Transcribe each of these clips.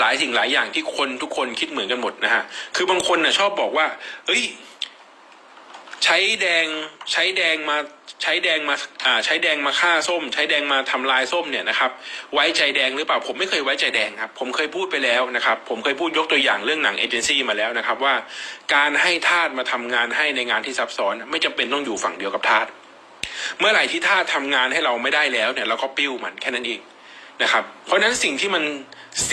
หลายสิ่งหลายอย่างที่คนทุกคนคิดเหมือนกันหมดนะฮะ คือบางคนน่ะชอบบอกว่า เอ้ย ใช้แดงใช้แดงมาใช้แดงมาอ่าใช้แดงมาฆ่าส้ม ใช้แดงมาทำลายส้มเนี่ยนะครับ ไว้ใจแดงหรือเปล่าผมไม่เคยไว้ใจแดงครับ ผมเคยพูดไปแล้วนะครับ ผมเคยพูดยกตัวอย่างเรื่องหนังเอเจนซี่มาแล้วนะครับ ว่าการให้ทาสมาทำงานให้ในงานที่ซับซ้อน ไม่จำเป็นต้องอยู่ฝั่งเดียวกับทาสเมื่อไหร่ที่ทาสทำงานให้เราไม่ได้แล้วเนี่ยเราก็ปิ้วมันแค่นั้นเอง นะครับ เพราะฉะนั้นสิ่งที่มัน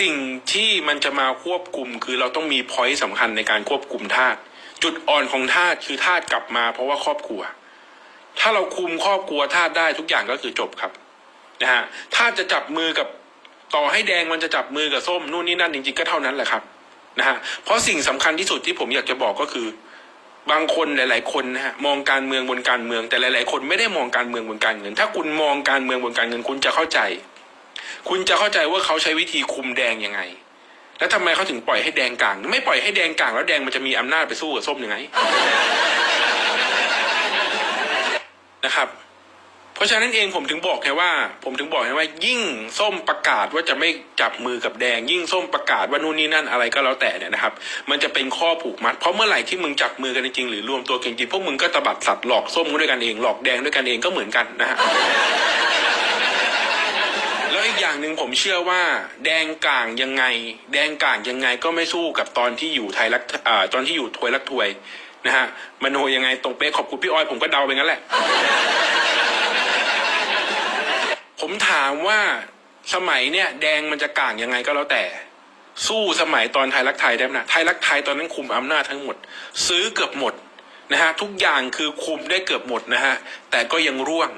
สิ่งที่มันจะมาควบคุมคือเราต้องมีพอยต์สำคัญในการควบคุมทาสจุดอ่อนของทาสคือทาสกลับมา เพราะว่าครอบครัว ถ้าเราคุมครอบครัวทาสได้ทุกอย่างก็คือจบครับนะฮะทาสจะจับมือกับต่อให้แดงมันจะจับมือกับส้มนู่นนี่นั่นจริงๆก็เท่านั้นแหละครับนะฮะเพราะสิ่งสำคัญที่สุดที่ผมอยากจะบอกก็คือ บางคนหลาย ๆ คนนะฮะมองการเมืองบนการเมือง แต่หลาย ๆ คนไม่ได้มองการเมืองบนการเงิน ถ้าคุณมองการเมืองบนการเงินคุณจะเข้าใจ คุณจะเข้าใจว่าเขาใช้วิธีคุมแดงยังไง แล้วทำไมเขาถึงปล่อยให้แดงกลาง ไม่ปล่อยให้แดงกลางแล้วแดงมันจะมีอำนาจไปสู้กับส้มยังไงนะครับ เพราะฉะนั้นเองผมถึงบอกไงว่า ผมถึงบอกไงว่า ยิ่งส้มประกาศว่าจะไม่จับมือกับแดง ยิ่งส้มประกาศว่านู่นนี่นั่นอะไรก็แล้วแต่เนี่ยนะครับ มันจะเป็นข้อผูกมัด เพราะเมื่อไหร่ที่มึงจับมือกันจริงๆหรือรวมตัวกันจริงพวกมึงก็ตบัดสัตว์หลอกส้มด้วยกันเองหลอกแดงด้วยกันเองก็เหมือนกันนะฮะ แล้วอีกอย่างหนึ่งผมเชื่อว่า แดงก่างยังไง แดงก่างยังไงก็ไม่สู้กับตอนที่อยู่ไทยรักอ่าตอนที่อยู่ถวยรักถวยนะฮะมโนยังไงตรงเป๊ะขอบคุณพี่อ้อยผมก็เดาไปงั้นแหละ ผมถามว่าสมัยเนี่ย แดงมันจะก่างยังไงก็แล้วแต่ สู้สมัยตอนไทยรักไทยได้ไหมนะไทยรักไทยตอนนั้นคุมอำนาจทั้งหมด ซื้อเกือบหมดนะฮะทุกอย่างคือคุมได้เกือบหมดนะฮะแต่ก็ยังร่วง